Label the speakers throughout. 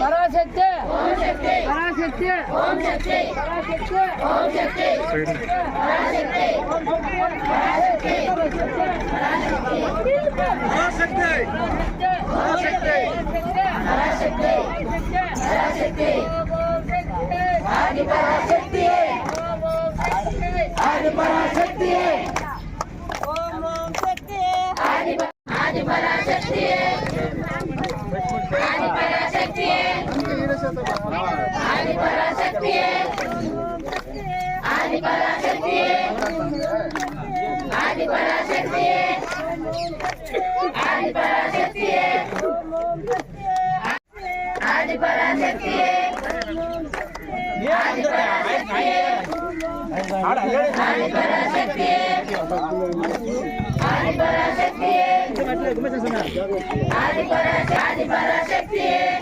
Speaker 1: పరాశక్తి పరాశక్తి పరాశక్తి పరాశక్తి పరాశక్తి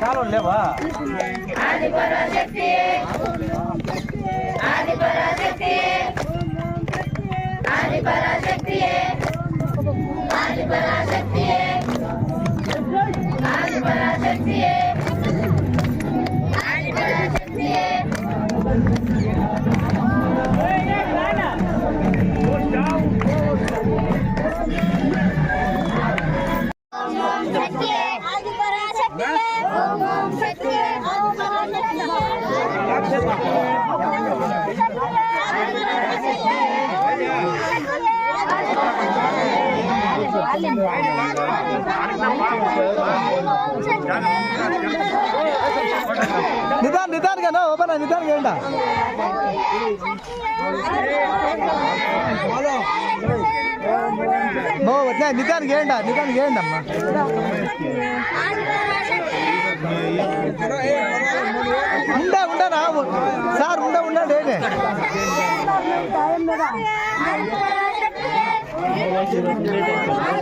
Speaker 1: ચાલો લે ભા આદિ પરાશક્તિ આદિ પરાશક્તિ આદિ પરાશક્તિ ஆதி பராசக்தியே
Speaker 2: ஆதி பராசக்தியே ఓపెన్ ఓపెన్ నిద్ర చేయండి? ఓ వద్దా నిదాన్ గేయండి నిదాన్ గేయండి అమ్మా ఉండ ఉండనా సార్ ఉండ ఉండండి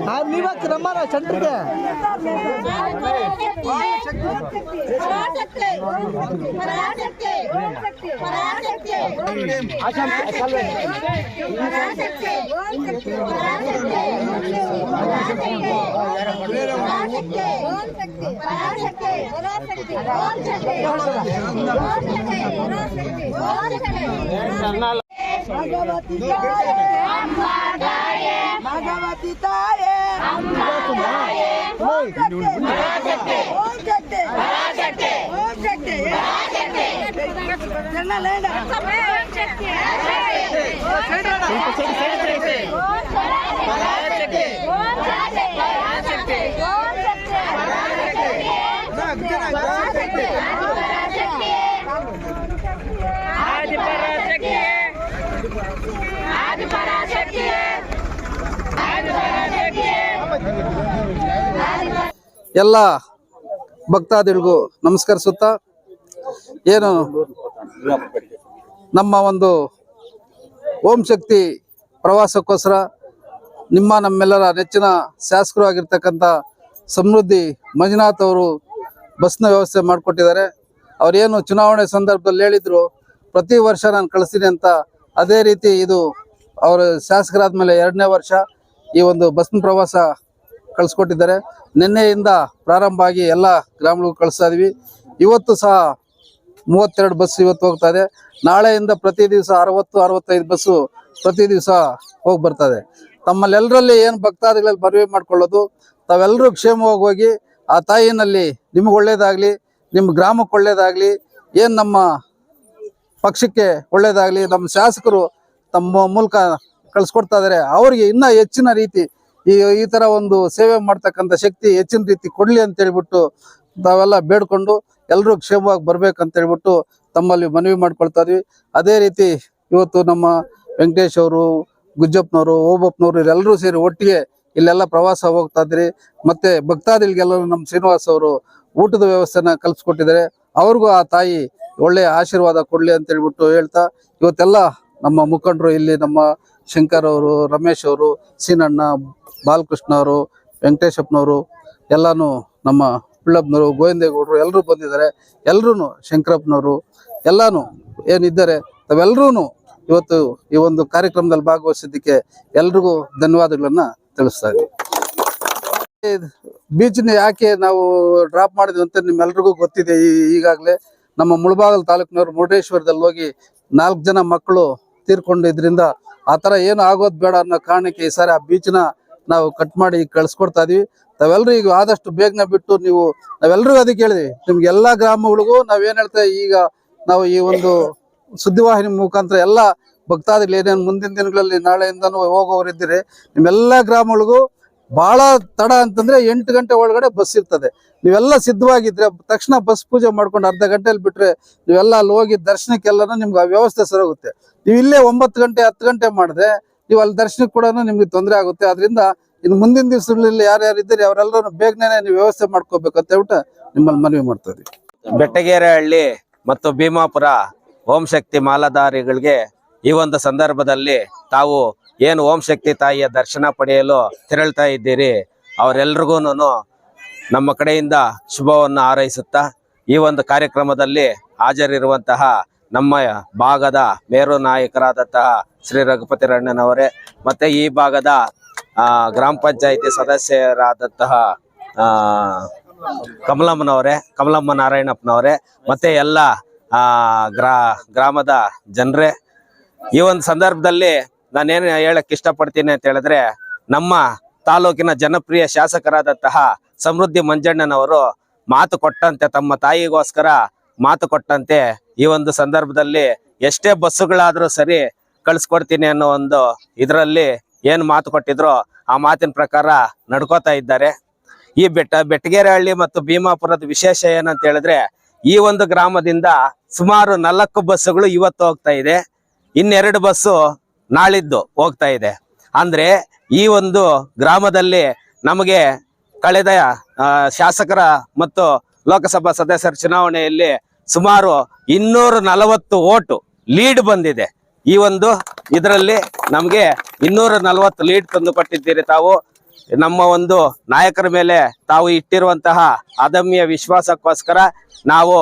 Speaker 2: ಹಾಂ ನೀವಾಗ ರಮ್ಮಾರ ಚಂದ್ರಿಗೆ
Speaker 3: ಭಗವತಿ భగవతి తాయే ఓం శక్తి ఓం శక్తి ఓం శక్తి జెండా లేండా ఓం శక్తి ఓం శక్తి ఓం శక్తి
Speaker 2: ಎಲ್ಲ ಭಕ್ತಾದಿಗಳಿಗೂ ನಮಸ್ಕರಿಸುತ್ತ, ಏನು ನಮ್ಮ ಒಂದು ಓಂ ಶಕ್ತಿ ಪ್ರವಾಸಕ್ಕೋಸ್ಕರ ನಿಮ್ಮ ನಮ್ಮೆಲ್ಲರ ನೆಚ್ಚಿನ ಶಾಸಕರು ಆಗಿರ್ತಕ್ಕಂಥ ಸಮೃದ್ಧಿ ಮಂಜುನಾಥ್ ಅವರು ಬಸ್ನ ವ್ಯವಸ್ಥೆ ಮಾಡಿಕೊಟ್ಟಿದ್ದಾರೆ. ಅವರೇನು ಚುನಾವಣೆ ಸಂದರ್ಭದಲ್ಲಿ ಹೇಳಿದ್ರು, ಪ್ರತಿ ವರ್ಷ ನಾನು ಕಳಿಸ್ತೀನಿ ಅಂತ ಅದೇ ರೀತಿ ಇದು ಅವರ ಶಾಸಕರಾದ ಮೇಲೆ ಎರಡನೇ ವರ್ಷ ಈ ಒಂದು ಬಸ್ನ ಪ್ರವಾಸ ಕಳಿಸ್ಕೊಟ್ಟಿದ್ದಾರೆ. ನಿನ್ನೆಯಿಂದ ಪ್ರಾರಂಭ ಆಗಿ ಎಲ್ಲ ಗ್ರಾಮಗಳಿಗೂ ಕಳಿಸ್ತಾ ಇದೀವಿ. ಇವತ್ತು ಸಹ ಮೂವತ್ತೆರಡು ಬಸ್ ಇವತ್ತು ಹೋಗ್ತಾ ಇದೆ. ನಾಳೆಯಿಂದ ಪ್ರತಿ ದಿವಸ ಅರವತ್ತು, ಅರವತ್ತೈದು ಬಸ್ಸು ಪ್ರತಿ ದಿವಸ ಹೋಗಿ ಬರ್ತದೆ ತಮ್ಮಲ್ಲೆಲ್ಲರಲ್ಲಿ ಏನು ಭಕ್ತಾದಿಗಳಲ್ಲಿ ಮನವಿ ಮಾಡ್ಕೊಳ್ಳೋದು ತಾವೆಲ್ಲರೂ ಕ್ಷೇಮವಾಗಿ ಹೋಗಿ ಆ ತಾಯಿನಲ್ಲಿ ನಿಮ್ಗೆ ಒಳ್ಳೇದಾಗಲಿ ನಿಮ್ಮ ಗ್ರಾಮಕ್ಕೆ ಒಳ್ಳೇದಾಗಲಿ, ಏನು ನಮ್ಮ ಪಕ್ಷಕ್ಕೆ ಒಳ್ಳೇದಾಗಲಿ, ನಮ್ಮ ಶಾಸಕರು ತಮ್ಮ ಮೂಲಕ ಕಳಿಸ್ಕೊಡ್ತಾ ಇದ್ದಾರೆ ಅವರಿಗೆ ಇನ್ನೂ ಹೆಚ್ಚಿನ ರೀತಿ ಈ ಈ ತರ ಒಂದು ಸೇವೆ ಮಾಡ್ತಕ್ಕಂಥ ಶಕ್ತಿ ಹೆಚ್ಚಿನ ರೀತಿ ಕೊಡ್ಲಿ ಅಂತ ಹೇಳ್ಬಿಟ್ಟು ತಾವೆಲ್ಲ ಬೇಡ್ಕೊಂಡು ಎಲ್ಲರೂ ಕ್ಷೇಮವಾಗಿ ಬರ್ಬೇಕಂತ ಹೇಳ್ಬಿಟ್ಟು ತಮ್ಮಲ್ಲಿ ಮನವಿ ಮಾಡ್ಕೊಳ್ತಾ ಇದ್ವಿ. ಅದೇ ರೀತಿ ಇವತ್ತು ನಮ್ಮ ವೆಂಕಟೇಶ್ ಅವರು, ಗುಜ್ಜಪ್ಪನವರು, ಓಬಪ್ಪನವರು ಇವರೆಲ್ಲರೂ ಸೇರಿ ಒಟ್ಟಿಗೆ ಇಲ್ಲೆಲ್ಲ ಪ್ರವಾಸ ಹೋಗ್ತಾ ಇದ್ರಿ. ಮತ್ತೆ ಭಕ್ತಾದಿಗಳಿಗೆಲ್ಲರೂ ನಮ್ಮ ಶ್ರೀನಿವಾಸ್ ಅವರು ಊಟದ ವ್ಯವಸ್ಥೆನ ಕಲ್ಪಿಸ್ಕೊಟ್ಟಿದ್ದಾರೆ ಅವ್ರಿಗೂ ಆ ತಾಯಿ ಒಳ್ಳೆಯ ಆಶೀರ್ವಾದ ಕೊಡ್ಲಿ ಅಂತ ಹೇಳ್ಬಿಟ್ಟು ಹೇಳ್ತಾ ಇವತ್ತೆಲ್ಲ ನಮ್ಮ ಮುಖಂಡರು ಇಲ್ಲಿ ನಮ್ಮ ಶಂಕರ್ ಅವರು, ರಮೇಶ್ ಅವರು, ಸೀನಣ್ಣ, ಬಾಲಕೃಷ್ಣ ಅವರು, ವೆಂಕಟೇಶಪ್ಪನವರು, ಎಲ್ಲಾನು ನಮ್ಮ ಪಿಳ್ಳಪ್ಪನವರು ಗೋವಿಂದೇಗೌಡರು ಎಲ್ಲರೂ ಬಂದಿದ್ದಾರೆ. ಎಲ್ಲರೂ ಶಂಕರಪ್ಪನವರು, ಎಲ್ಲಾನು ಏನಿದ್ದಾರೆ ತಾವೆಲ್ಲರೂ ಇವತ್ತು ಈ ಒಂದು ಕಾರ್ಯಕ್ರಮದಲ್ಲಿ ಭಾಗವಹಿಸಿದ್ದಕ್ಕೆ ಎಲ್ರಿಗೂ ಧನ್ಯವಾದಗಳನ್ನು ತಿಳಿಸ್ತಾ ಇದ್ದೀವಿ ಬೀಚ್ನ ಯಾಕೆ ನಾವು ಡ್ರಾಪ್ ಮಾಡಿದ್ವಿ ಅಂತ ನಿಮ್ಮೆಲ್ರಿಗೂ ಗೊತ್ತಿದೆ ಈಗಾಗಲೇ ನಮ್ಮ ಮುಳಬಾಗಲ್ ತಾಲೂಕಿನವರು ಮುರುಡೇಶ್ವರದಲ್ಲಿ ಹೋಗಿ ನಾಲ್ಕು ಜನ ಮಕ್ಕಳು ತೀರ್ಕೊಂಡಿದ್ರಿಂದ ಆ ಥರ ಏನು ಆಗೋದು ಬೇಡ ಅನ್ನೋ ಕಾರಣಕ್ಕೆ ಈ ಸಾರಿ ಆ ಬೀಚ್ನ ನಾವು ಕಟ್ ಮಾಡಿ ಕಳ್ಸ್ಕೊಡ್ತಾ ಇದೀವಿ. ತಾವೆಲ್ಲರೂ ಈಗ ಆದಷ್ಟು ಬೇಗನೆ ಬಿಟ್ಟು ನೀವು ನಾವೆಲ್ಲರೂ ಅದಕ್ಕೆ ಹೇಳಿದ್ವಿ ನಿಮ್ಗೆ ಎಲ್ಲಾ ಗ್ರಾಮಗಳಿಗೂ ನಾವೇನು ಹೇಳ್ತೇವೆ ಈಗ ನಾವು ಈ ಒಂದು ಸುದ್ದಿವಾಹಿನಿ ಮುಖಾಂತರ ಎಲ್ಲ ಭಕ್ತಾದಿಗಳು ಏನೇನು ಮುಂದಿನ ದಿನಗಳಲ್ಲಿ ನಾಳೆಯಿಂದನೂ ಹೋಗೋರಿದ್ದೀರಿ ನಿಮ್ಮೆಲ್ಲ ಗ್ರಾಮಗಳಿಗೂ ಬಹಳ ತಡ ಅಂತಂದ್ರೆ ಎಂಟು ಗಂಟೆ ಒಳಗಡೆ ಬಸ್ ಇರ್ತದೆ. ನೀವೆಲ್ಲ ಸಿದ್ಧವಾಗಿದ್ರೆ ತಕ್ಷಣ ಬಸ್ ಪೂಜೆ ಮಾಡ್ಕೊಂಡು ಅರ್ಧ ಗಂಟೆಲಿ ಬಿಟ್ರೆ ನೀವೆಲ್ಲ ಅಲ್ಲಿ ಹೋಗಿ ದರ್ಶನಕ್ಕೆಲ್ಲನೂ ನಿಮ್ಗೆ ಆ ವ್ಯವಸ್ಥೆ ಸರೋಗುತ್ತೆ ನೀವು ಇಲ್ಲೇ ಒಂಬತ್ತು ಗಂಟೆ, ಹತ್ತು ಗಂಟೆ ಮಾಡಿದ್ರೆ ನೀವು ಅಲ್ಲಿ ದರ್ಶನಕ್ಕೆ ಕೂಡ ನಿಮ್ಗೆ ತೊಂದರೆ ಆಗುತ್ತೆ. ಅದರಿಂದ ಇನ್ನು ಮುಂದಿನ ದಿವಸಗಳಲ್ಲಿ ಯಾರ್ಯಾರು ಇದ್ದೀರಿ ಅವರೆಲ್ಲರೂ ಬೇಗನೆ ನೀವು ವ್ಯವಸ್ಥೆ ಮಾಡ್ಕೋಬೇಕು ಅಂತ ಹೇಳ್ಬಿಟ್ಟು ನಿಮ್ಮಲ್ಲಿ ಮನವಿ ಮಾಡ್ತಾ ಬೆಟ್ಟಗೇರಹಳ್ಳಿ
Speaker 4: ಬೆಟ್ಟಗೆರೆ ಹಳ್ಳಿ ಮತ್ತು ಭೀಮಾಪುರ ಓಂ ಶಕ್ತಿ ಮಾಲಾಧಾರಿಗಳಿಗೆ ಈ ಒಂದು ಸಂದರ್ಭದಲ್ಲಿ ತಾವು ಏನು ಓಂ ಶಕ್ತಿ ತಾಯಿಯ ದರ್ಶನ ಪಡೆಯಲು ತೆರಳ್ತಾ ಇದ್ದೀರಿ? ಅವರೆಲ್ರಿಗೂ ನಮ್ಮ ಕಡೆಯಿಂದ ಶುಭವನ್ನು ಹಾರೈಸುತ್ತಾ ಈ ಒಂದು ಕಾರ್ಯಕ್ರಮದಲ್ಲಿ ಹಾಜರಿರುವಂತಹ ನಮ್ಮ ಭಾಗದ ಮೇರು ನಾಯಕರಾದಂತಹ ಶ್ರೀ ರಘುಪತಿ ರಣ್ಣನವರೇ, ಮತ್ತೆ ಈ ಭಾಗದ ಗ್ರಾಮ ಪಂಚಾಯಿತಿ ಸದಸ್ಯರಾದಂತಹ ಕಮಲಮ್ಮನವರೇ ಕಮಲಮ್ಮ ನಾರಾಯಣಪ್ಪನವರೇ ಮತ್ತೆ ಎಲ್ಲ ಗ್ರಾಮದ ಜನರೇ, ಈ ಒಂದು ಸಂದರ್ಭದಲ್ಲಿ ನಾನೇನು ಹೇಳಕ್ ಇಷ್ಟಪಡ್ತೀನಿ ಅಂತ ಹೇಳಿದ್ರೆ, ನಮ್ಮ ತಾಲೂಕಿನ ಜನಪ್ರಿಯ ಶಾಸಕರಾದಂತಹ ಸಮೃದ್ಧಿ ಮಂಜಣ್ಣನವರು ಮಾತು ಕೊಟ್ಟಂತೆ, ತಮ್ಮ ತಾಯಿಗೋಸ್ಕರ ಮಾತು ಕೊಟ್ಟಂತೆ ಈ ಒಂದು ಸಂದರ್ಭದಲ್ಲಿ ಎಷ್ಟೇ ಬಸ್ಸುಗಳಾದ್ರೂ ಸರಿ ಕಳಿಸ್ಕೊಡ್ತೀನಿ ಅನ್ನೋ ಒಂದು ಇದರಲ್ಲಿ ಏನ್ ಮಾತು ಕೊಟ್ಟಿದ್ರೋ ಆ ಮಾತಿನ ಪ್ರಕಾರ ನಡ್ಕೋತಾ ಇದ್ದಾರೆ. ಈ ಬೆಟ್ಟ ಬೆಟ್ಟಗೆರೆಹಳ್ಳಿ ಮತ್ತು ಭೀಮಾಪುರದ ವಿಶೇಷ ಏನಂತ ಹೇಳಿದ್ರೆ, ಈ ಒಂದು ಗ್ರಾಮದಿಂದ ಸುಮಾರು ನಾಲ್ಕು ಬಸ್ಸುಗಳು ಇವತ್ತು ಹೋಗ್ತಾ ಇದೆ. ಇನ್ನೆರಡು ಬಸ್ಸು ನಾಳಿದ್ದು ಹೋಗ್ತಾ ಇದೆ. ಅಂದ್ರೆ ಈ ಒಂದು ಗ್ರಾಮದಲ್ಲಿ ನಮಗೆ ಕಳೆದ ಶಾಸಕರ ಮತ್ತು ಲೋಕಸಭಾ ಸದಸ್ಯರ ಚುನಾವಣೆಯಲ್ಲಿ ಸುಮಾರು ಇನ್ನೂರ ನಲವತ್ತು ಓಟು ಲೀಡ್ ಬಂದಿದೆ. ಈ ಒಂದು ಇದರಲ್ಲಿ ನಮಗೆ ಇನ್ನೂರ ನಲವತ್ತು ಲೀಡ್ ತಂದು ಕೊಟ್ಟಿದ್ದೀರಿ ತಾವು. ನಮ್ಮ ಒಂದು ನಾಯಕರ ಮೇಲೆ ತಾವು ಇಟ್ಟಿರುವಂತಹ ಅದಮ್ಯ ವಿಶ್ವಾಸಕ್ಕೋಸ್ಕರ ನಾವು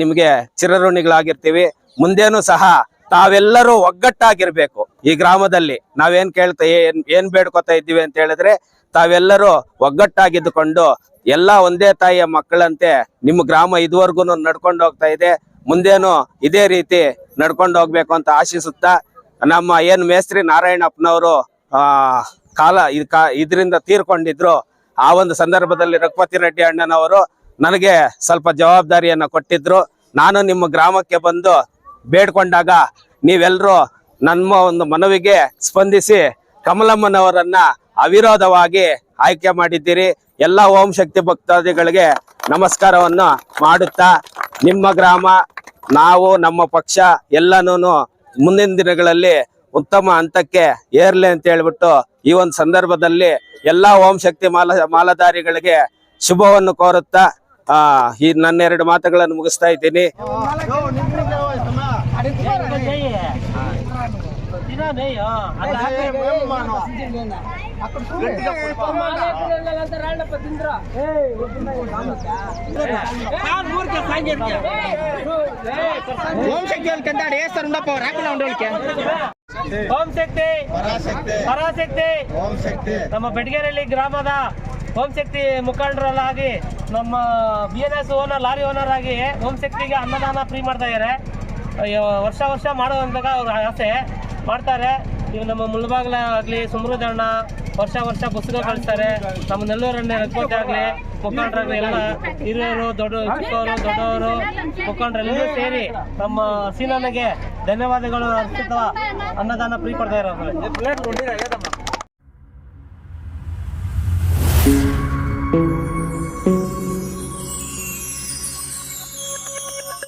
Speaker 4: ನಿಮಗೆ ಚಿರಋಣಿಗಳಾಗಿರ್ತೀವಿ. ಮುಂದೇನು ಸಹ ತಾವೆಲ್ಲರೂ ಒಗ್ಗಟ್ಟಾಗಿರ್ಬೇಕು ಈ ಗ್ರಾಮದಲ್ಲಿ. ನಾವೇನ್ ಕೇಳ್ತಾ ಏನ್ ಏನ್ ಬೇಡ್ಕೊತಾ ಇದ್ದೀವಿ ಅಂತ ಹೇಳಿದ್ರೆ ತಾವೆಲ್ಲರೂ ಒಗ್ಗಟ್ಟಾಗಿದ್ದುಕೊಂಡು ಎಲ್ಲ ಒಂದೇ ತಾಯಿಯ ಮಕ್ಕಳಂತೆ ನಿಮ್ಮ ಗ್ರಾಮ ಇದುವರೆಗೂ ನಡ್ಕೊಂಡು ಹೋಗ್ತಾ ಇದೆ. ಮುಂದೇನು ಇದೇ ರೀತಿ ನಡ್ಕೊಂಡು ಹೋಗ್ಬೇಕು ಅಂತ ಆಶಿಸುತ್ತಾ ನಮ್ಮ ಏನ್ ಮೇಸ್ತ್ರಿ ನಾರಾಯಣಪ್ಪನವರು, ಆ, ಕಾಲ ಇದರಿಂದ ತೀರ್ಕೊಂಡಿದ್ರು. ಆ ಒಂದು ಸಂದರ್ಭದಲ್ಲಿ ರಘುಪತಿ ರೆಡ್ಡಿ ಅಣ್ಣನವರು ನನಗೆ ಸ್ವಲ್ಪ ಜವಾಬ್ದಾರಿಯನ್ನ ಕೊಟ್ಟಿದ್ರು. ನಾನು ನಿಮ್ಮ ಗ್ರಾಮಕ್ಕೆ ಬಂದು ಬೇಡ್ಕೊಂಡಾಗ ನೀವೆಲ್ಲರೂ ನಮ್ಮ ಒಂದು ಮನವಿಗೆ ಸ್ಪಂದಿಸಿ ಕಮಲಮ್ಮನವರನ್ನ ಅವಿರೋಧವಾಗಿ ಆಯ್ಕೆ ಮಾಡಿದ್ದೀರಿ. ಎಲ್ಲ ಓಂ ಶಕ್ತಿ ಭಕ್ತಾದಿಗಳಿಗೆ ನಮಸ್ಕಾರವನ್ನು ಮಾಡುತ್ತಾ ನಿಮ್ಮ ಗ್ರಾಮ, ನಾವು, ನಮ್ಮ ಪಕ್ಷ ಎಲ್ಲನೂ ಮುಂದಿನ ದಿನಗಳಲ್ಲಿ ಉತ್ತಮ ಹಂತಕ್ಕೆ ಏರ್ಲಿ ಅಂತ ಹೇಳ್ಬಿಟ್ಟು ಈ ಒಂದು ಸಂದರ್ಭದಲ್ಲಿ ಎಲ್ಲ ಓಂ ಶಕ್ತಿ ಮಾಲ, ಮಾಲಧಾರಿಗಳಿಗೆ ಶುಭವನ್ನು ಕೋರುತ್ತಾ ಈ ನನ್ನೆರಡು ಮಾತುಗಳನ್ನು ಮುಗಿಸ್ತಾ ಇದ್ದೀನಿ.
Speaker 5: ಓಂ ಶಕ್ತಿ
Speaker 6: ಓಂ ಶಕ್ತಿ ಪರಾಶಕ್ತಿ ನಮ್ಮ ಬೆಟ್ಗೇರಿ ಗ್ರಾಮದ ಓಂ ಶಕ್ತಿ ಮುಖಂಡರಲ್ಲಾಗಿ ನಮ್ಮ B N S owner lorry owner ಆಗಿ ಓಂ ಶಕ್ತಿಗೆ ಅನ್ನದಾನ ಫ್ರೀ ಮಾಡ್ತಾ ಅಯ್ಯೋ, ವರ್ಷ ವರ್ಷ ಮಾಡುವಂತಾಗ ಅವ್ರ ಆಸೆ ಮಾಡ್ತಾರೆ. ಇವು ನಮ್ಮ ಮುಳ್ಬಾಗ್ಲ ಆಗಲಿ, ಸುಮೃದಣ್ಣ, ವರ್ಷ ವರ್ಷ ಪುಸ್ತಕ ಕಳಿಸ್ತಾರೆ. ನಮ್ಮ ನೆಲ್ಲೂರನ್ನೇ ರಘುಪತಿ ಆಗಲಿ, ಮುಖಂಡರಾಗಲಿ ಎಲ್ಲ ಹಿರಿಯರು, ದೊಡ್ಡ ಚಿಕ್ಕವರು, ದೊಡ್ಡವರು, ಮುಖಂಡರೆಲ್ಲರೂ ಸೇರಿ ನಮ್ಮ ಸೀನನಿಗೆ ಧನ್ಯವಾದಗಳು ಅರ್ಪಿತ ಅನ್ನದಾನ ಪ್ರೀ ಕೊಡ್ತಾ ಇರೋದು.